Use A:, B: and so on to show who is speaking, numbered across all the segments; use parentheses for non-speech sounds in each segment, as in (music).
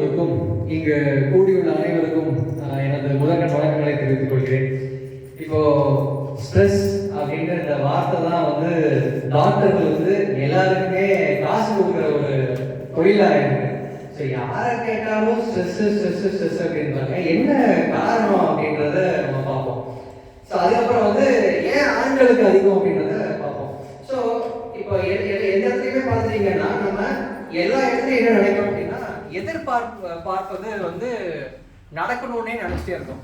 A: கொண்டிருக்கும் இங்கு கூடியுள்ள அனைவருக்கும் எனது முதற்கண் வணக்கங்களை தெரிவித்துக் கொள்கிறேன். இப்போ ஸ்ட்ரெஸ் அப்படின்ற இந்த வார்த்தை தான் வந்து டாக்டர்கள் வந்து எல்லாருக்குமே காசு கொடுக்குற ஒரு தொழிலாக இருக்கு. ஸோ யாரை கேட்டாலும் ஸ்ட்ரெஸ் ஸ்ட்ரெஸ் ஸ்ட்ரெஸ் அப்படின்றாங்க என்ன காரணம் அப்படின்றத நம்ம பார்ப்போம். ஸோ அதுக்கப்புறம் வந்து ஏன் ஆண்களுக்கு அதிகம் அப்படின்றத பார்ப்போம். ஸோ இப்போ எந்த இடத்துலையுமே பார்த்துட்டீங்கன்னா நம்ம எல்லா இடத்துலையும் என்ன நினைக்கிறோம் எதிர்பார்ப்பு பார்ப்பது வந்து நடக்கணும்னே நினைச்சிட்டே இருக்கும்.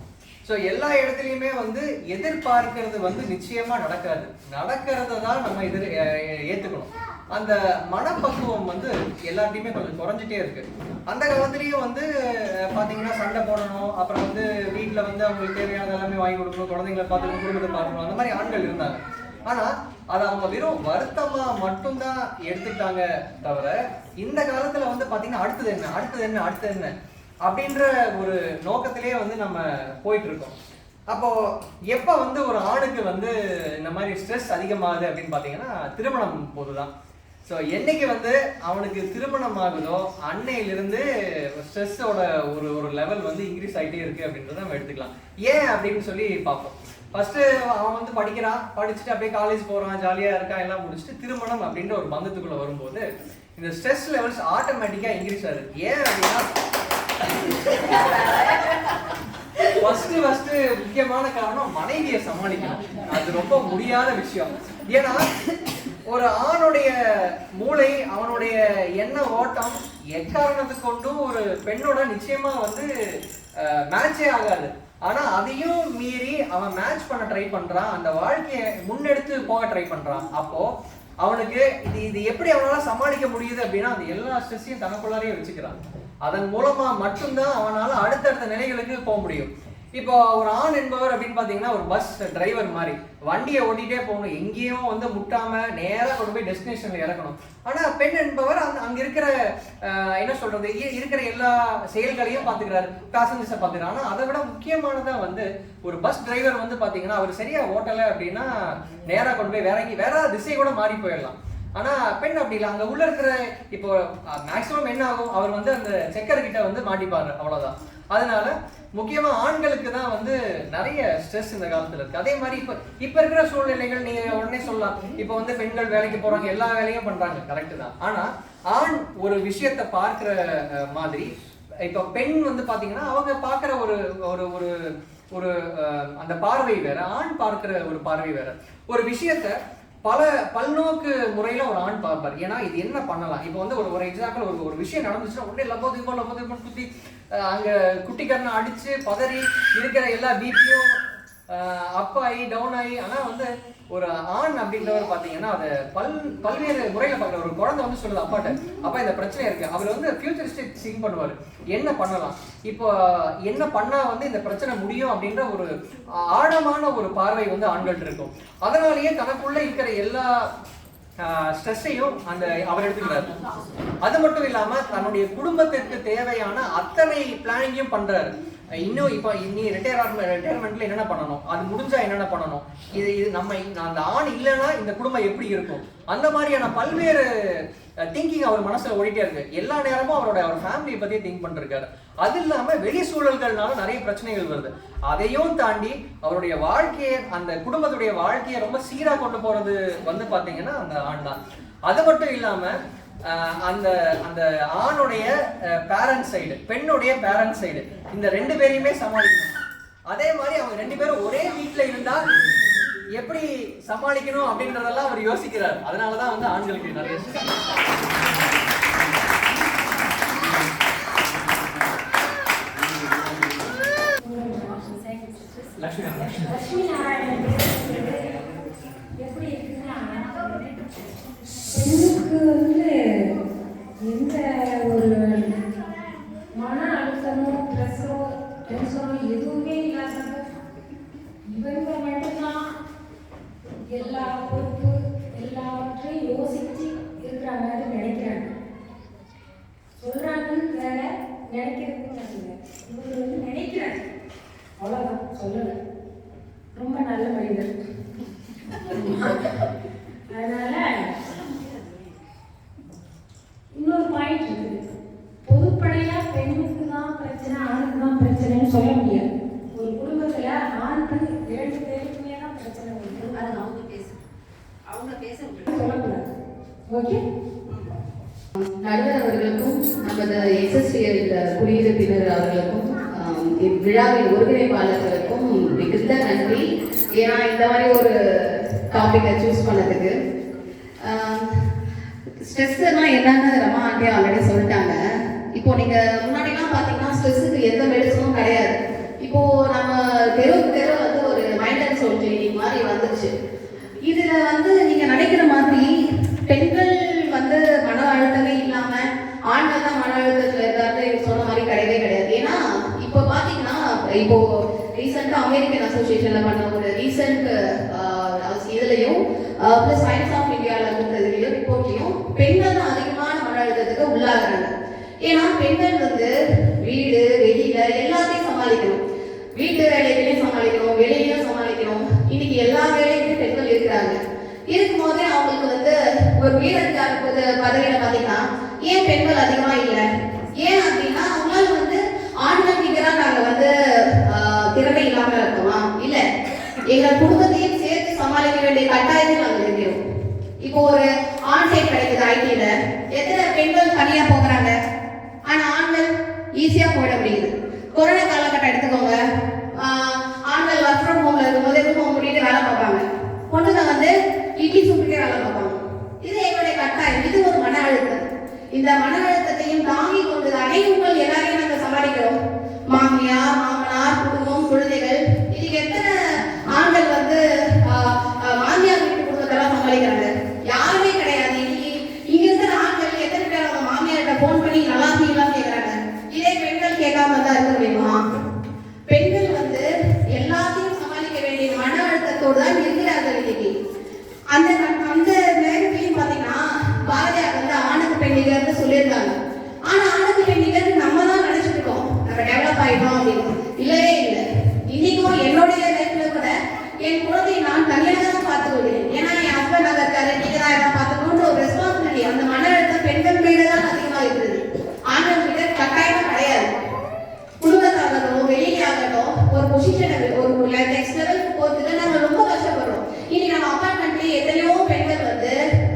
A: ஸோ எல்லா இடத்துலையுமே வந்து எதிர்பார்க்கிறது வந்து நிச்சயமா நடக்காது. நடக்கிறத தான் நம்ம எதிர் அஹ் ஏத்துக்கணும். அந்த மனப்பக்குவம் வந்து எல்லாத்தையுமே கொஞ்சம் குறைஞ்சிட்டே இருக்கு. அந்த காலத்துலயும் வந்து அஹ், பாத்தீங்கன்னா சண்டை போடணும் அப்புறம் வந்து வீட்டில் வந்து அவங்களுக்கு தேவையானது எல்லாமே வாங்கி கொடுக்கணும் குழந்தைங்களை பார்த்துக்கணும் குடும்பத்தை பார்க்கணும் அந்த மாதிரி ஆண்கள் இருந்தாங்க. ஆனா அதை அவங்க வெறும் வருத்தமா மட்டும்தான் எடுத்துக்கிட்டாங்க தவிர இந்த காலத்துல வந்து பாத்தீங்கன்னா அடுத்தது என்ன அடுத்தது என்ன அடுத்தது என்ன அப்படின்ற ஒரு நோக்கத்திலேயே வந்து நம்ம போயிட்டு இருக்கோம் அப்போ எப்ப வந்து ஒரு ஆணுக்கு வந்து இந்த மாதிரி ஸ்ட்ரெஸ் அதிகமாகுது அப்படின்னு பாத்தீங்கன்னா திருமணம் போதுதான். ஸோ என்னைக்கு வந்து அவனுக்கு திருமணம் ஆகுதோ அன்னையிலிருந்து ஸ்ட்ரெஸ்ஸோட ஒரு ஒரு லெவல் வந்து இன்க்ரீஸ் ஆகிட்டே இருக்கு அப்படின்றத நம்ம எடுத்துக்கலாம். ஏன் அப்படின்னு சொல்லி பார்ப்போம். ஃபர்ஸ்ட் அவன் வந்து படிக்கிறான் படிச்சுட்டு அப்படியே காலேஜ் போறான் ஜாலியா இருக்கான் எல்லாம் முடிச்சுட்டு திருமணம் அப்படின்ற ஒரு பந்தத்துக்குள்ள வரும்போது இந்த ஸ்ட்ரெஸ் லெவல்ஸ் ஆட்டோமேட்டிக்கா இன்க்ரீஸ் ஆகுது. ஏன் அப்படின்னா ஃபர்ஸ்ட் ஃபர்ஸ்ட் முக்கியமான காரணம் மனைவியை சமாளிக்கணும். அது ரொம்ப முடியாத விஷயம். ஏன்னா ஒரு ஆணுடைய மூளை அவனுடைய எண்ண ஓட்டம் எக்காரணத்தை கொண்டும் ஒரு பெண்ணோட நிச்சயமா வந்து மேட்சே ஆகாது. ஆனா அதையும் மீறி அவன் மேட்ச் பண்ண ட்ரை பண்றான். அந்த வாழ்க்கையை முன்னெடுத்து போக ட்ரை பண்றான். அப்போ அவனுக்கு இது இது எப்படி அவனால சமாளிக்க முடியுது அப்படின்னா அந்த எல்லா ஸ்ட்ரெஸ்ஸையும் தனக்குள்ளாரையும் வச்சுக்கிறான். அதன் மூலமா மட்டும்தான் அவனால அடுத்தடுத்த நிலைகளுக்கு போக முடியும். இப்போ ஒரு ஆண் என்பவர் அப்படின்னு பார்த்தீங்கன்னா ஒரு பஸ் டிரைவர் மாதிரி. வண்டியை ஓட்டிட்டே போகணும். எங்கேயும் வந்து முட்டாம நேராக கொண்டு போய் டெஸ்டினேஷனில் இறக்கணும். ஆனால் பெண் என்பவர் அந் அங்கே இருக்கிற என்ன சொல்றது இருக்கிற எல்லா செயல்களையும் பார்த்துக்கிறாரு. பேசஞ்சர்ஸை பார்த்துக்கிறார். ஆனால் அதை விட முக்கியமானதாக வந்து ஒரு பஸ் டிரைவர் வந்து பார்த்தீங்கன்னா அவர் சரியாக ஓட்டலை அப்படின்னா நேராக கொண்டு போய் வேற எங்கேயும் வேற திசை கூட மாறி போயிடலாம். ஆனா பெண் அப்படி இல்லை. அங்க உள்ள இருக்கிற இப்போ மேக்ஸிமம் என்ன ஆகும்? அவர் வந்து அந்த செக்கர் கிட்ட வந்து மாட்டிப்பாரு. அவ்வளவுதான். அதனால முக்கியமா ஆண்களுக்கு தான் வந்து நிறைய ஸ்ட்ரெஸ் இந்த காலத்துல இருக்கு. அதே மாதிரி இப்ப இப்ப இருக்கிற சூழ்நிலைகள் நீங்க உடனே சொல்லலாம். இப்ப வந்து பெண்கள் வேலைக்கு போறாங்க எல்லா வேலையும் பண்றாங்க. கரெக்ட் தான். ஆனா ஆண் ஒரு விஷயத்தை பார்க்கிற மாதிரி இப்ப பெண் வந்து பாத்தீங்கன்னா அவங்க பார்க்குற ஒரு ஒரு ஒரு ஒரு அந்த பார்வை வேற. ஆண் பார்க்கிற ஒரு பார்வை வேற. ஒரு விஷயத்த பல பல்நோக்கு முறையில ஒரு ஆண் பார்ப்பார். ஏன்னா இது என்ன பண்ணலாம்? இப்போ வந்து ஒரு ஒரு எக்ஸாம்பிள் ஒரு ஒரு விஷயம் நடந்துச்சுன்னா உடனே லம்போது இப்போ லம்போது இப்போ குத்தி அங்கே அங்க குட்டிக்காரனை அடிச்சு பதறி இருக்கிற எல்லா பிபியும் அப் ஆகி டவுன் ஆகி ஆனா வந்து ஒரு ஆண் அப்படின்றவர் பாத்தீங்கன்னா அதை பல் பல்வேறு முறையில பார்க்குற ஒரு குழந்தை வந்து சொல்லுது அப்பாட்ட அப்பா இந்த பிரச்சனை இருக்கு. அவர் வந்து ஃபியூச்சரிஸ்டிக் சிங் பண்ணுவார். என்ன பண்ணலாம்? இப்போ என்ன பண்ணா வந்து இந்த பிரச்சனை முடியும் அப்படின்ற ஒரு ஆழமான ஒரு பார்வை வந்து ஆண்கள் இருக்கும். அதனாலேயே தனக்குள்ள இருக்கிற எல்லா ஸ்ட்ரெஸ்ஸையும் அந்த அவர் எடுத்துக்கிறார். அது மட்டும் இல்லாம தன்னுடைய குடும்பத்திற்கு தேவையான அத்தனை பிளானிங்கும் பண்றாரு. இன்னும் இப்போ நீ ரிட்டையர் ரிட்டையர்மெண்ட்ல என்னென்ன பண்ணணும்? அது முடிஞ்சா என்னென்ன பண்ணணும்? இது இது நம்ம அந்த ஆண் இல்லைன்னா இந்த குடும்பம் எப்படி இருக்கும்? அந்த மாதிரியான பல்வேறு திங்கிங் அவர் மனசுல ஓடிட்டே இருக்கு. எல்லா நேரமும் அவரோட அவர் ஃபேமிலியை பத்தி திங்க் பண்ணிருக்காரு. அது இல்லாம வெளி சூழல்கள்னால நிறைய பிரச்சனைகள் வருது. அதையும் தாண்டி அவருடைய வாழ்க்கையை அந்த குடும்பத்துடைய வாழ்க்கையை ரொம்ப சீரா கொண்டு போறது வந்து பாத்தீங்கன்னா அந்த ஆண் தான். அது மட்டும் இல்லாம அந்த அந்த ஆணுடைய பேரண்ட் சைடு பெண்ணுடைய பேரண்ட் சைடு இந்த ரெண்டு பேரையுமே சமாளிக்கணும். அதே மாதிரி அவங்க ரெண்டு பேரும் ஒரே வீட்டில் இருந்தா எப்படி சமாளிக்கணும் அப்படின்றதெல்லாம் அவர் யோசிக்கிறார். அதனாலதான் வந்து ஆண்களுக்கு நிறைய உருவாயிட்டு இருக்குது
B: பொதுப்படையா பெண்ணுக்கு தான் பிரச்சனை ஆணுக்கு தான் பிரச்சனைன்னு சொல்ல முடியாது. ஒரு குடும்பத்துல ஆணுக்கு இரண்டு பேருக்குமே தான் பிரச்சனை உண்டு. அது அவங்க பேச அவங்க பேச சொல்லக்கூடாது. ஓகே?
C: நடுவர் அவர்களுக்கும் நமது எஸ்எஸ்டிஎல் குடியிருப்பினர் அவர்களுக்கும் இவ்விழாவின் ஒருங்கிணைப்பாளர்களுக்கும் மிகுந்த நன்றி. ஏன்னா இந்த மாதிரி ஒரு டாபிக்கை சூஸ் பண்ணதுக்கு ஸ்ட்ரெஸ்னா என்னன்னு ரமா ஆண்டே ஆல்ரெடி சொல்லிட்டாங்க. இப்போ நீங்க முன்னாடிலாம் பாத்தீங்கன்னா ஸ்ட்ரெஸ்ஸுக்கு எந்த மெடிசனும் கிடையாது. இப்போ நம்ம தெருவுக்கு தெரு வந்து ஒரு மைண்ட் அண்ட் சோல் கிளினிக் மாதிரி வந்துருச்சு. இதுல வந்து நீங்க நினைக்கிற மாதிரி பெண்கள் வந்து மன அழுத்தமே இல்லாம ஆண்கள் தான் மன அழுத்தத்துல இருக்காரு சொன்ன மாதிரி கிடையவே கிடையாது. ஏன்னா இப்போ பாத்தீங்கன்னா இப்போ ரீசெண்டா அமெரிக்கன் அசோசியேஷன்ல பண்ண ஒரு ரீசெண்ட் இதுலயும் பிளஸ் சயின்ஸ் ஆஃப் இந்தியாவில் இருந்ததுலயும் ரிப்போர்ட்லயும் பெண்கள் தான் அதிகமான மன அழுத்தத்துக்கு உள்ளாகுறாங்க ஏன்னா பெண்கள் வந்து வீடு வெளியில எல்லாத்தையும் சமாளிக்கணும் வீட்டு வேலைகளையும் சமாளிக்கணும் வெளியிலையும் சமாளிக்கணும் இன்னைக்கு எல்லா வேலையுமே பெண்கள் இருக்கிறாங்க இருக்கும்போதே அவங்களுக்கு வந்து ஒரு உயரதிகார பத- பதவியில பாத்தீங்கன்னா ஏன் பெண்கள் அதிகமா இல்ல ஏன் அப்படின்னா அவங்களால வந்து ஆண்கள் நிகரா நாங்க வந்து ஆஹ், திறமை இல்லாம இருக்கோமா இல்ல எங்க குடும்பத்தையும் சேர்த்து சமாளிக்க வேண்டிய கட்டாயத்தில் நாங்கள் இருக்கிறோம் இப்போ ஒரு ஆன் சைட் கிடைக்குது ஐடியில. எத்தனை பெண்கள் தனியா போகிறாங்க? ஆனா ஆண்கள் ஈஸியா போயிட முடியுது. கொரோனா காலகட்டம் எடுத்துக்கோங்க. ஆண்கள் ஒர்க் ஃப்ரம் ஹோம்ல இருக்கும்போது ரூம் மூடிட்டு வேலை பார்ப்பாங்க? பொண்ணுங்க வந்து இட்லி சுட்டுட்டே வேலை பார்ப்பாங்க. இது எங்களுடைய கட்டாயம். இது ஒரு மன அழுத்தம். இந்த மன அழுத்தத்தையும் தாங்கி கொண்டு தானே உங்கள் எல்லாரையும் நாங்கள் சமாளிக்கிறோம் மாமியார் மாமனார் குடும்பம் குழந்தைகள் இதுக்கு எத்தனை ஆண்கள் வந்து ஆஹ், ஆஹ், மாமியார் வீட்டு குடும்பத்தெல்லாம் சமாளிக்கிறாங்க யாருமே கிடையாது இன்னைக்கு இங்க இருக்கிற ஆண்கள் எத்தனை பேர் அவங்க மாமியார்கிட்ட ஃபோன் பண்ணி நல்லா இருக்கீங்களா கேக்குறாங்க இதே பெண்கள் கேட்காம தான் இருக்க முடியுமா பெண்கள் வந்து எல்லாத்தையும் சமாளிக்க வேண்டிய மன அழுத்தத்தோடு தான் இருக்கிறார்கள் இன்னைக்கு அந்த அந்த நேரத்திலையும் பாத்தீங்கன்னா பாரதியார் வந்து ஆணுக்கு பெண்ணிகர்னு சொல்லியிருந்தாங்க ஆனா ஆணுக்கு பெண்ணிகர் நம்ம தான் நினைச்சிட்டு இருக்கோம் நம்ம டெவலப் ஆயிட்டோம் அப்படின்னு இல்லவே இல்லை இன்னைக்கும் என்னுடைய லைஃப்ல கூட என் குழந்தையை நான் தனியாக தான் பார்த்து கொள்கிறேன் ஏன்னா என் ஹஸ்பண்ட் அங்க இருக்காரு நீங்க தான் எல்லாம் பார்த்துக்கணுன்ற ஒரு ரெஸ்பான்சிபிலிட்டி அந்த மன அழுத்தம் பெண்கள் மீது தான் அதிகமா இருக்குது ஆண்கள் கிட்ட கட்டாயமா கிடையாது குடும்பத்தாகட்டும் வெளியாகட்டும் ஒரு பொசிஷன் ஒரு நெக்ஸ்ட் லெவலுக்கு போறதுக்கு நம்ம ரொம்ப கஷ்டப்படுறோம் இன்னைக்கு நம்ம அப்பார்ட்மெண்ட்லயே எத்தனையோ பெண்கள் வந்து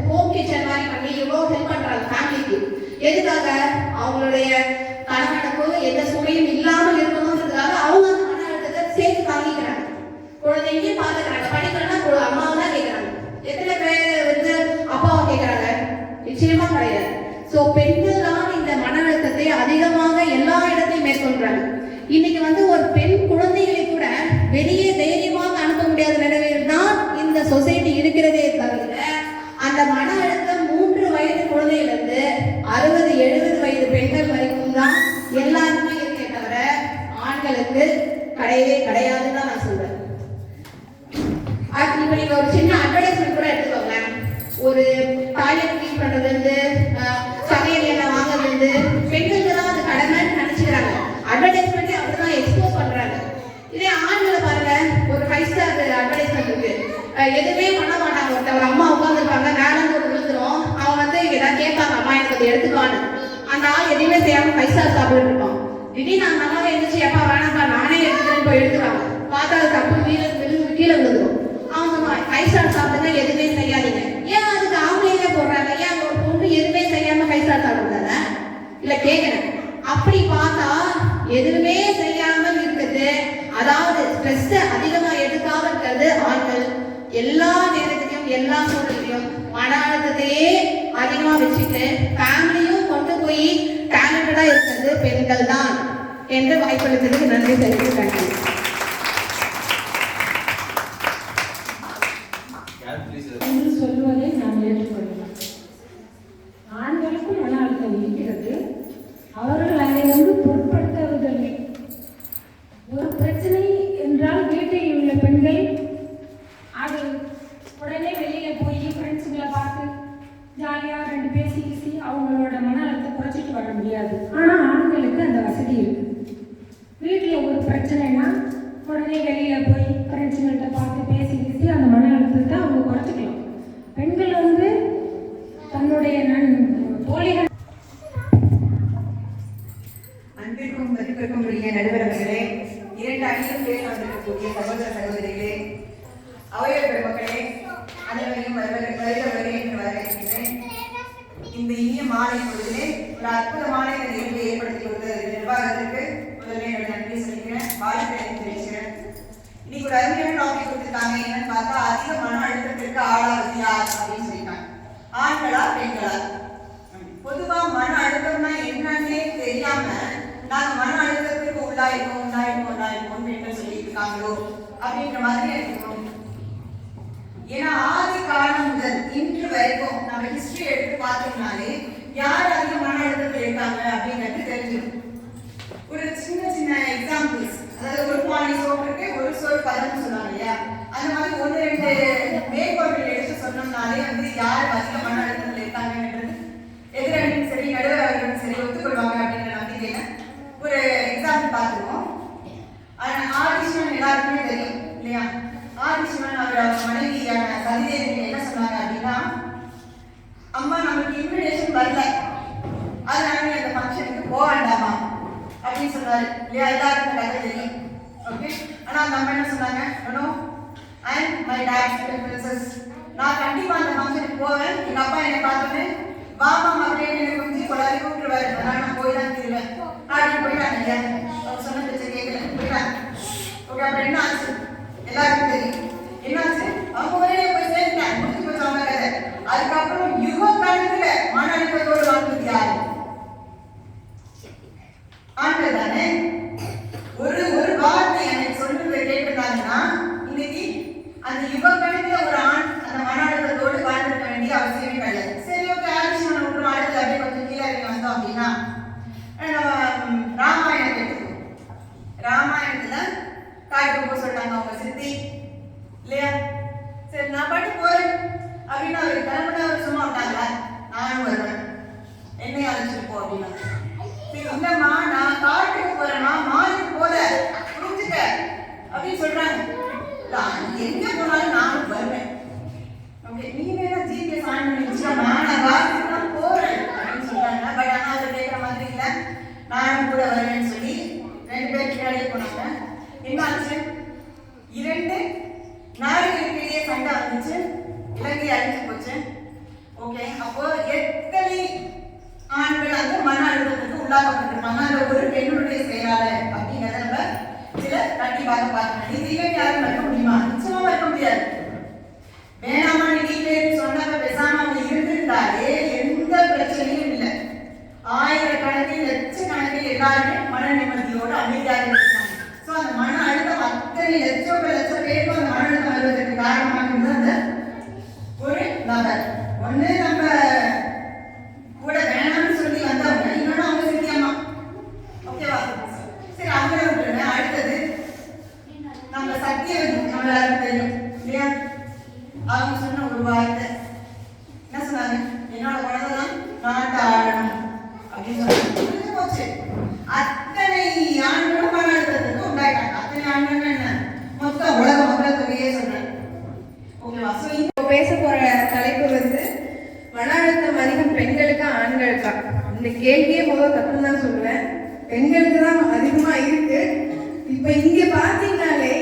C: ஹோம் கிச்சன் மாதிரி பண்ணி எவ்வளவு ஹெல்ப் பண்றாங்க ஃபேமிலிக்கு எதுக்காக அவங்களுடைய கணவனுக்கு எந்த சுமையும் இல்லாமல் இருக்கணுன்றதுக்காக அவங்க அந்த மன அழுத்தத்தை சேர்த்து தாங்கிக்கிறாங்க குழந்தைங்களையும் பாத்துக்கிறாங்க படிக்கணும்னா கு- அம்மாவை தான் கேட்கறாங்க எத்தனை பேர் வந்து அப்பாவை கேட்கறாங்க நிச்சயமா கிடையாது சோ பெண்கள் தான் இந்த மன அழுத்தத்தை அதிகமாக எல்லா இடத்தையும் மேற்கொள்றாங்க இன்னைக்கு வந்து ஒரு பெண் குழந்தைகளை கூட வெளியே தைரியமாக அனுப்ப முடியாத நிலைமையில் தான் இந்த சொசைட்டி இருக்கிறதே தவிர அந்த மன அழுத்தம் மூன்று வயது குழந்தையிலிருந்து அறுபது எழுபது வயது பெண்கள் வரைக்கும் தான் எல்லாருக்குமே இருக்கே தவிர ஆண்களுக்கு கிடையவே கிடையாதுன்னு தான் நான் சொல்றேன் அது இப்ப நீங்க ஒரு சின்ன அட்வர்டைஸ்மெண்ட் கூட எடுத்துக்கோங்களேன் ஒரு டாய்லெட் க்ளீன் பண்றதுல இருந்து அஹ், சமையல் எண்ணெய் வாங்குறதுல இருந்து பெண்களுக்கு தான் அது கடமைன்னு நினைச்சுக்கிறாங்க அட்வர்டைஸ்மெண்ட்டே அப்படிதான் எக்ஸ்போஸ் பண்றாங்க இதே ஆண்களை பாருங்க ஒரு ஃபைவ் ஸ்டார் அட்வர்டைஸ்மெண்ட் இருக்கு. எதுவுமே பண்ண மாட்டாங்க. ஒருத்தவங்க அம்மா உட்காந்துருப்பாங்க மேல ஒரு விழுந்துரும். அவங்க வந்து ஏதாவது கேட்பாங்க அம்மா எனக்கு அதை எடுத்துக்கான்னு. அந்த ஆள் எதுவுமே செய்யாம ஃபைவ் ஸ்டார் சாப்பிட்டு இருப்பான். திடீர்னு அந்த அம்மாவை எழுந்துச்சு எப்பா வேணாம்ப்பா நானே எடுத்துக்கிறேன்னு போய் எடுத்துறாங்க பார்த்தா அது தப்பு கீழே விழுந்து கீழே விழுந்துடும் அவங்க ஃபைவ் ஸ்டார் சாப்பிடுங்க எதுவுமே செய்யாதீங்க. ஏன் அதுக்கு ஆம்பளைங்க போடுறாங்க? ஏன் ஒரு பொண்ணு எதுவுமே செய்யாம ஃபைவ் ஸ்டார் சாப்பிடுறாங்க? இல்லை கேட்குறேன் அப்படி பார்த்தா எதுவுமே செய்யாமல் இருக்குது அதாவது ஸ்ட்ரெஸ் அதிகமா எடுக்காம இருக்கிறது ஆண்கள் எல்லா நேரத்திலையும் எல்லா சூழ்நிலையும் மன அழுத்தத்தையே அதிகமா வச்சுட்டு ஃபேமிலியும் கொண்டு போய் டேலண்டடா இருக்கிறது பெண்கள் தான் என்று வாய்ப்பளித்ததுக்கு நன்றி தெரிவித்து
B: என்று சொல்வதை நாம் ஏற்றுக்கொள்ளலாம் ஆண்களுக்கும் மன அழுத்தம் இருக்கிறது அவர்கள் அதை வந்து பொருட்படுத்துவதில்லை ஒரு பிரச்சனை என்றால் வீட்டில் உள்ள பெண்கள் அது உடனே வெளியில போய் ஃப்ரெண்ட்ஸுங்களை பார்த்து ஜாலியாக ரெண்டு பேசி பேசி அவங்களோட மன அழுத்தத்தை குறைச்சிட்டு வர முடியாது ஆனால் ஆண்களுக்கு அந்த வசதி இருக்கு வீட்டில் ஒரு பிரச்சனைனா உடனே வெளியில் போய் ஃப்ரெண்ட்ஸுங்கள்ட்ட பார்த்து பேசி பேசி அந்த மன அழுத்தத்தை அவங்க குறைச்சிக்கலாம் பெண்கள் வந்து தன்னுடைய நன் தோழிகள்
D: அன்பிற்கும் மதிப்பிற்கும் உரிய நடுவர் அவர்களே இரண்டு அணியும் பேர் வந்திருக்கக்கூடிய சகோதர சகோதரிகளே அவையோர் பெருமக்களே அனைவரையும் வருவதற்கு வருக வருக என்று வரவேற்கின்றேன் இந்த இனிய மாலை பொழுதிலே ஒரு அற்புதமான இந்த நிகழ்வை ஏற்படுத்தி கொடுத்த நிர்வாகத்திற்கு முதல்ல என்னோட நன்றி சொல்லிக்கிறேன் வாழ்த்துக்களை தெரிவிக்கிறேன் இன்னைக்கு ஒரு அருமையான டாபிக் கொடுத்துருக்காங்க என்னன்னு பார்த்தா அதிக மன அழுத்தத்திற்கு ஆளாவது யார் அப்படின்னு சொல்லிட்டாங்க ஆண்களா பெண்களா பொதுவா மன அழுத்தம்னா என்னன்னே தெரியாம நாங்க மன அழுத்தத்திற்கு உள்ளாயிருக்கோம் உள்ளாயிருக்கோம் உள்ளாயிருக்கோம் பெண்கள் சொல்லிட்டு இருக்காங்களோ அப்படின்ற மாதிரி எனக்கு தோணுது ஏன்னா ஆதி காலம் முதல் இன்று வரைக்கும் நம்ம ஹிஸ்டரி எடுத்து பார்த்தோம்னாலே யார் அதிக மன அழுத்தத்தில் இருக்காங்க அப்படிங்கிறது தெரிஞ்சிடும். ஒரு சின்ன சின்ன எக்ஸாம்பிள்ஸ் அதாவது ஒரு பானை சோற்றுக்கு ஒரு சோறு பதம்னு சொன்னாங்க இல்லையா? அந்த மாதிரி ஒன்று ரெண்டு மேற்கோள்கள் எடுத்து சொன்னோம்னாலே வந்து யார் அதிக மன அழுத்தத்தில் இருக்காங்கன்றது எதிரணியும் சரி நடுவர்களும் சரி ஒத்துக்கொள்வாங்க அப்படிங்கிற நம்பிக்கையில ஒரு எக்ஸாம்பிள் பார்த்துருவோம் ஆதிசிவன் எல்லாருக்குமே தெரியும் இல்லையா? ஆதிசிவன் அவரோட மனைவி வரல. அதனால நீ அந்த ஃபங்க்ஷனுக்கு போக வேண்டாமா? அப்படின்னு சொன்னாரு இல்லையா? எல்லாருக்கும் இந்த கதை தெரியும். ஓகே ஆனால் அந்த அம்மா என்ன சொன்னாங்க? No and my dad princess நான் கண்டிப்பாக அந்த ஃபங்க்ஷனுக்கு போவேன். எங்கள் அப்பா என்னை பார்த்தோன்னே வாமா அப்படின்னு எனக்கு கொஞ்சம் கொள்ளாரி கூப்பிட்டுருவாரு. அதனால் நான் போய் தான் தீருவேன். அப்படின்னு போயிட்டாங்க இல்லையா அவர் சொன்ன பிரச்சனை கேட்கல போயிட்டாங்க ஓகே அப்புறம் என்ன ஆச்சு? எல்லாருக்கும் தெரியும். என்னாச்சு அவங்க ஒரே போய் சேர்ந்துட்டாங்க. முடிஞ்சு போச்சு அவங்க கதை. அதுக்கப்புறம் யுவ கணக்குல மன யாரு ஆண்கள் தானே ஒரு ஒரு வார்த்தை எனக்கு சொல்றது கேட்டிருந்தாங்கன்னா இன்னைக்கு அந்த யுக ஒரு ஆண் அந்த மன அழுத்தத்தோடு வாழ்ந்திருக்க வேண்டிய அவசியமே கிடையாது. சரி ஓகே ஆரிஷன் ஒரு வாழ்க்கை அப்படியே கொஞ்சம் கீழே இறங்கி வந்தோம் அப்படின்னா நம்ம ராமாயணம் எடுத்துக்கோ. ராமாயணத்துல காட்டுக்கு போக சொல்றாங்க அவங்க சித்தி. இல்லையா? சரி நான் பாட்டு போறேன். அப்படின்னு அவர் கிளம்பினா அவர் சும்மா விட்டாங்களா நானும் வருவேன். என்னைய அழைச்சிட்டு போ அப்படின்னா. சரி இல்லம்மா நான் காட்டுக்கு போறேம்மா மாலுக்கு போல. புரிஞ்சுக்க? அப்படின்னு சொல்றாங்க. இல்ல அங்க எங்க போனாலும் நானும் வருவேன். ஓகே நீ வேணா ஜிபிஎஸ் ஆன் பண்ணி வச்சுக்கோமா நான் காட்டுக்கு தான் போறேன் அப்படின்னு சொல்றாங்க. பட் ஆனா அவர் கேட்குற மாதிரி இல்ல. நானும் கூட வருவேன்னு சொல்லி ரெண்டு பேர் பின்னாடியே போனாங்க. என்ன ஆச்சு இரண்டு நாடுகளுக்கிடையே சண்டை வந்துச்சு. இலங்கை அழிஞ்சு போச்சு. ஓகே அப்போ எத்தனை ஆண்கள் அந்த மன அழுத்தத்துக்கு உள்ளாக்கப்பட்டிருப்பாங்க அந்த ஒரு பெண்ணுடைய செயலாளர் அப்படிங்கிறத நம்ம சில கண்டிப்பாக பார்க்கணும். இது இல்லை யாரும் இருக்க முடியுமா? நிச்சயமா இருக்க முடியாது. வேணாமா நீ வீட்டுல பேசாம அவங்க இருந்திருந்தாலே எந்த பிரச்சனையும் இல்லை. ஆயிரக்கணக்கில் லட்சக்கணக்கில் எல்லாருமே மன நிம்மதியோடு அமைதியாக இருக்காங்க ஸோ அந்த மன அழுத்தம் அத்தனை லட்சம் லட்சம் பேருக்கு அந்த மன அழுத்தம் வருவதற்கு காரணமாக இருந்தது அந்த ஒரு நபர். ஒன்று நம்ம கூட வேணாம்னு சொல்லி வந்தவங்க இன்னொன்று அவங்க சித்தி அம்மா ஓகேவா சரி அவங்கள விட்டுருங்க அடுத்தது நம்ம சத்தியம் நம்ம எல்லாருக்கும் தெரியும் இல்லையா அவங்க சொன்ன ஒரு வார்த்தை என்ன சொன்னாங்க என்னோட குழந்தை தான் நாட்டை ஆளணும் அப்படின்னு போச்சு அத்தனை ஆண்களும் மன அழுத்தத்துக்கு உண்டாயிட்டாங்க அத்தனை ஆண்கள் என்ன மொத்த உலக மக்கள் தொகையே சொல்றேன் ஓகேவா ஸோ
E: இப்போ பேச போற தலைப்பு வந்து மன அழுத்தம் அதிகம் பெண்களுக்கா ஆண்களுக்கா இந்த கேள்வியே முதல் தப்புன்னு தான் சொல்லுவேன் பெண்களுக்கு தான் அதிகமா இருக்கு இப்ப இங்க பாத்தீங்கன்னாலே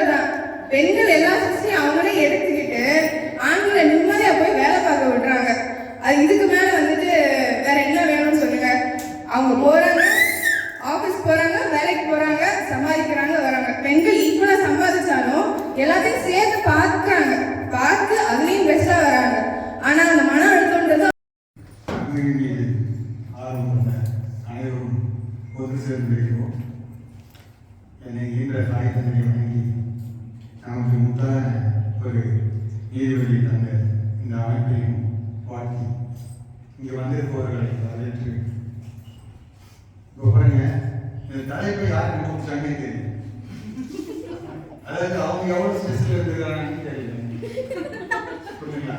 E: பெண்கள் எல்லாம் பெண்கள் எல்லா சிஸ்டையும் அவங்களே எடுத்துக்கிட்டு ஆண்களை நிம்மதியா போய் வேலை பார்க்க விடுறாங்க அது இதுக்கு மேல வந்துட்டு வேற என்ன வேணும்னு சொல்லுங்க அவங்க போறாங்க ஆபீஸ் போறாங்க வேலைக்கு போறாங்க சம்பாதிக்கிறாங்க வராங்க பெண்கள் ஈக்குவலா சம்பாதிச்சாலும் எல்லாத்தையும் சேர்த்து பார்க்கறாங்க பார்த்து அதுலயும் பெஸ்டா வராங்க ஆனா அந்த மன அழுத்தம்ன்றது
F: தமிழ் மீது ஆர்வம் கொண்ட அனைவரும் ஒன்று சேர்ந்திருக்கிறோம் என்னை ஈன்ற தாய் தந்தையை வணங்கி நமக்கு முத்தான ஒரு நீதிபதி தந்த இந்த அமைப்பையும் வாழ்த்தி இங்கே வந்திருப்பவர்களை வரவேற்று இப்போ பாருங்க இந்த தலைப்பை யாருக்கு கண்டுபிடிச்சாங்கன்னு தெரியும். அதாவது அவங்க எவ்வளவு ஸ்ட்ரெஸ்ல இருக்கிறாங்கன்னு தெரியல. புரியுதுங்களா?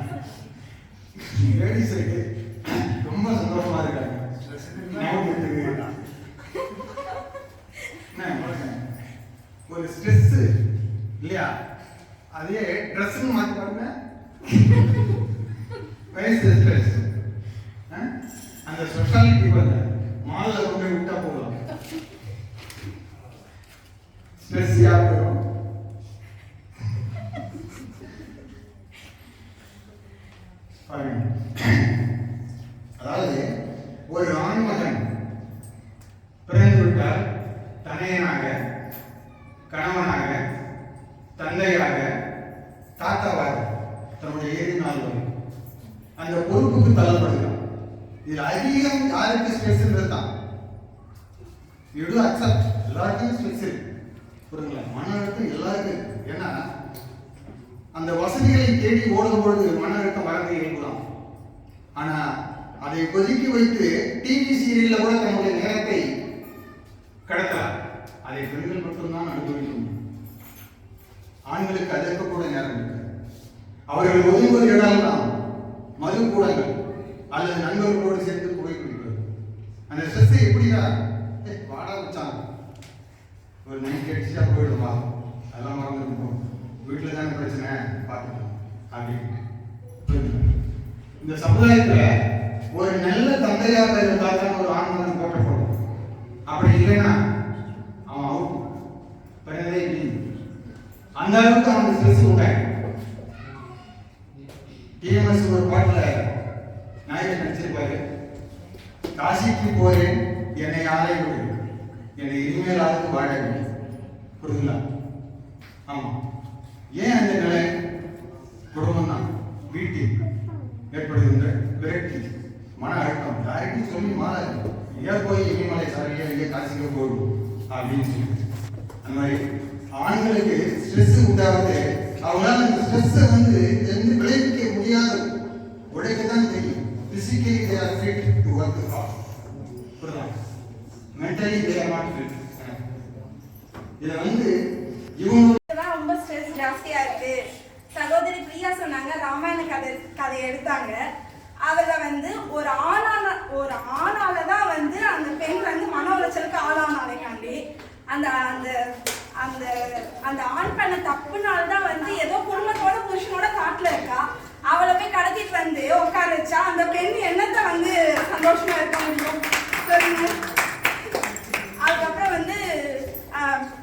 F: லேடிஸுக்கு ரொம்ப சந்தோஷமா இருக்காங்க. ஒரு ஸ்ட்ரெஸ் இல்லையா? அதே ட்ரெஸ்ன்னு மாற்றி பாருங்க. (laughs) வயசு ஸ்ட்ரெஸ் அந்த ஸ்பெஷாலிட்டி பாருங்க. மாலில் கொண்டு விட்டா போதும். ஸ்ட்ரெஸ் யாருக்கு வரும் பாருங்க அதாவது ஒரு ஆண்மகன் பிறந்து விட்டால் தனையனாக கணவனாக தந்தையாக தாத்தாவாக தன்னுடைய ஏழு நாள் வரும் அந்த தள்ளப்படுகிறான் இதில் அதிகம் யாருக்கு ஸ்ட்ரெஸ் தான்? யூ டு அக்செப்ட் எல்லாருக்கும் ஸ்ட்ரெஸ் இருக்கு. புரியுங்களா மன அழுத்தம் எல்லாருக்கும் இருக்கு. ஏன்னா அந்த வசதிகளை தேடி ஓடும் பொழுது மன அழுத்தம் வளர்ந்து இயல்புதான் ஆனா அதை கொதிக்கி வைத்து டிவி சீரியல்ல கூட தன்னுடைய நேரத்தை கடத்தலாம். அதை பெண்கள் மட்டும்தான் அனுபவிக்க முடியும் ஆண்களுக்கு அதற்கு கூட நேரம் இருக்கு அவர்கள் ஒதுங்குவது இடம்தான் மது கூடங்கள் அல்லது நண்பர்களோடு சேர்ந்து புகை குடிப்பது அந்த ஸ்ட்ரெஸ்ஸை எப்படியா ஏய், வாடா வச்சான் ஒரு நைட் அடிச்சுட்டா போயிடுமா அதெல்லாம் மறந்துருப்போம் வீட்டில் தானே பிரச்சனை? பார்த்துக்கலாம். அப்படின்னு இந்த சமுதாயத்தில் ஒரு நல்ல தந்தையாக இருந்தால் தான் ஒரு ஆண்மகன் போட்டப்படும் அப்படி இல்லைன்னா அவன் அவுட் பிறந்ததே இல்லை. அந்த அளவுக்கு அவனுக்கு ஸ்ட்ரெஸ் உண்டாயிடும் டிஎம்எஸ் ஒரு பாட்டில் நாயகன் நடிச்சிருப்பாரு காசிக்கு போறேன் என்னை ஆலை விடு? என்னை இனிமேலாவது வாழ வேண்டும் புரியுதுங்களா? ஆமாம் ஏன் அந்த நிலை? குடும்பம் தான் வீட்டில் ஏற்படுகின்ற விரக்தி மன அழுத்தம். யாருக்கும் சொல்லி மாறாது. ஏன் போய் இனிமலை சாரியா எங்கே காசிக்கு போடும் அப்படின்னு சொல்லி அந்த மாதிரி ஆண்களுக்கு ஸ்ட்ரெஸ் உண்டாவது அவங்களால அந்த ஸ்ட்ரெஸ்ஸை வந்து எந்த விளைவிக்க முடியாது உழைக்க தான் தெரியும். Physically, they are fit to work hard புரியுதா மென்டலி தே ஆர் நாட் இதை வந்து இவங்க
G: ரொம்ப ஸ்ட்ரெஸ் ஜாஸ்தியா இருக்கு. சகோதரி பிரியா சொன்னாங்க ராமாயண கதை கதையை எடுத்தாங்க. அதுல வந்து ஒரு ஆணான ஒரு ஆணால தான் வந்து அந்த பெண் வந்து மன உளைச்சலுக்கு ஆளானாலைக்காண்டி அந்த அந்த அந்த அந்த ஆண் பண்ண தப்புனால தான் வச்சா அந்த பெண் என்னத்தை வந்து சந்தோஷமா இருக்க முடியும்? சொல்லுங்க. அதுக்கப்புறம் வந்து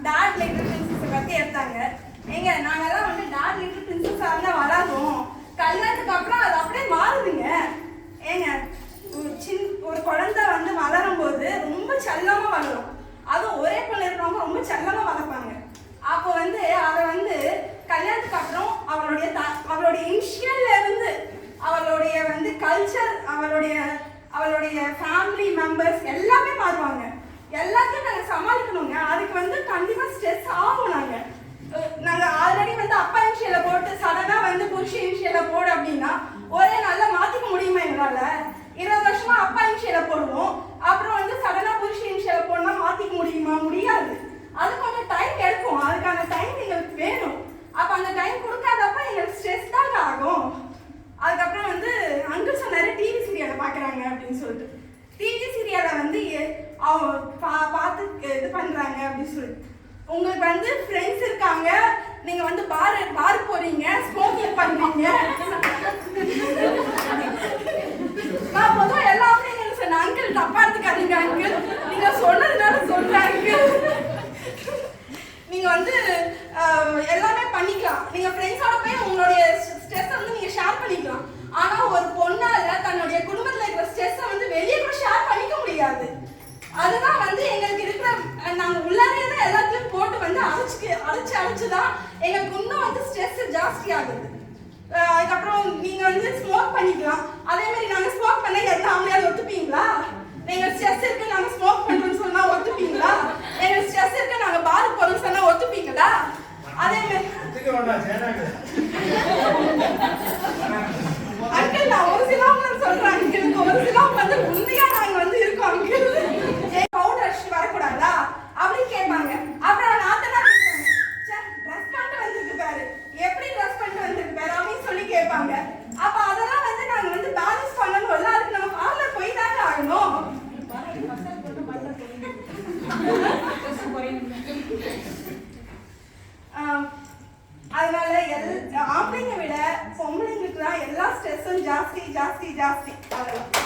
G: டார்க் லிட்டில் பிரின்சஸ் பத்தி எடுத்தாங்க. ஏங்க நாங்கெல்லாம் வந்து டார்க் லிட்டில் பிரின்சஸா இருந்தா வளரும் கல்யாணத்துக்கு அப்புறம் அது அப்படியே மாறுதுங்க. ஏங்க ஒரு சின் ஒரு குழந்தை வந்து வளரும் போது ரொம்ப செல்லமா வளரும். அதுவும் ஒரே பொண்ணு இருக்கிறவங்க ரொம்ப செல்லமா வளர்ப்பாங்க. அப்போ வந்து அதை வந்து கல்யாணத்துக்கு அப்புறம் அவளுடைய த அவளுடைய இனிஷியல்ல இருந்து கல்ச்சர் அவளுடைய அவளுடைய ஃபேமிலி மெம்பர்ஸ் எல்லாமே மாறுவாங்க. எல்லாத்தையும் நாங்கள் சமாளிக்கணுங்க. அதுக்கு வந்து கண்டிப்பாக ஸ்ட்ரெஸ் ஆகும் நாங்கள் நாங்கள் ஆல்ரெடி வந்து அப்பா இன்ஷியலை போட்டு சடனாக வந்து புருஷ இன்ஷியலை போடு அப்படின்னா ஒரே நாளில் மாற்றிக்க முடியுமா எங்களால்? இருபது வருஷமா அப்பா இன்ஷியலை போடுவோம் அப்புறம் வந்து சடனாக புருஷ இன்ஷியலை போடனா மாற்றிக்க முடியுமா? முடியாது. அது கொஞ்சம் டைம் எடுக்கும் அதுக்கான டைம் எங்களுக்கு வேணும். அப்போ அந்த டைம் கொடுக்காதப்ப எங்களுக்கு ஸ்ட்ரெஸ் தாங்க ஆகும். அதுக்கப்புறம் வந்து அங்கிள் சொன்னார் டிவி சீரியலை பார்க்குறாங்க அப்படின்னு சொல்லிட்டு. டிவி சீரியலை வந்து அவங்க பா பார்த்து இது பண்ணுறாங்க அப்படின்னு சொல்லிட்டு. உங்களுக்கு வந்து ஃப்ரெண்ட்ஸ் இருக்காங்க நீங்கள் வந்து பார் பார் போகிறீங்க ஸ்மோக் பண்றீங்க நான் பொதுவா எல்லாமே நீங்க சொன்ன அங்கிள் தப்பா எடுத்துக்காதீங்க அங்கிள் நீங்க சொன்னதுனால சொல்றேன் அங்கிள் நீங்க வந்து அஹ், எல்லாமே பண்ணிக்கலாம் நீங்க ஃப்ரெண்ட்ஸோட போய் உங்களுடைய ஸ்ட்ரெஸ் வந்து நீங்க ஷேர் பண்ணிக்கலாம் ஆனா ஒரு பொண்ணால தன்னுடைய குடும்பத்துல இருக்கிற ஸ்ட்ரெஸ்ஸை வந்து வெளியே கூட ஷேர் பண்ணிக்க முடியாது அதுதான் வந்து எங்களுக்கு இருக்கிற அஹ், நாங்க உள்ளாரே தான் எல்லாத்தையும் போட்டு வந்து அழைச்சு அழைச்சு அழைச்சு தான் எங்களுக்கு இன்னும் வந்து ஸ்ட்ரெஸ் ஜாஸ்தி ஆகுது அஹ், அதுக்கப்புறம் நீங்க வந்து ஸ்மோக் பண்ணிக்கலாம் அதே மாதிரி நாங்க ஸ்மோக் பண்ண எந்த ஆம்பளையாவது ஒத்துப்பீங்களா நீங்க ஸ்ட்ரெஸ் இருக்கு நாங்க ஸ்மோக் பண்றோம்னு சொன்னா ஒத்துப்பீங்களா எங்க ஸ்ட்ரெஸ் இருக்கு நாங்க பாருக்கு போறோம்னு சொன்னா ஒத்துப்பீங்களா அதே அங்கிள் நான் ஒரு சிலாப் சொல்றேன். அங்கிள் ஒரு சிலாப் வந்து உண்மையா நாங்க வந்து இருக்கோம் அங்கிள். பவுடர் அடிச்சுட்டு வரக்கூடாதா? அப்படின்னு கேட்பாங்க. அப்புறம் நாத்தனா ட்ரெஸ் பண்ணிட்டு வந்திருக்கு பாரு. எப்படி ட்ரெஸ் பண்ணிட்டு வந்திருக்கு பாரு? அப்படின்னு சொல்லி கேட்பாங்க. பொம்பளைங்க விட பொம்பளைங்களுக்கு தான் எல்லா ஸ்ட்ரெஸ்ஸும் ஜாஸ்தி ஜாஸ்தி ஜாஸ்தி. அவ்வளோதான்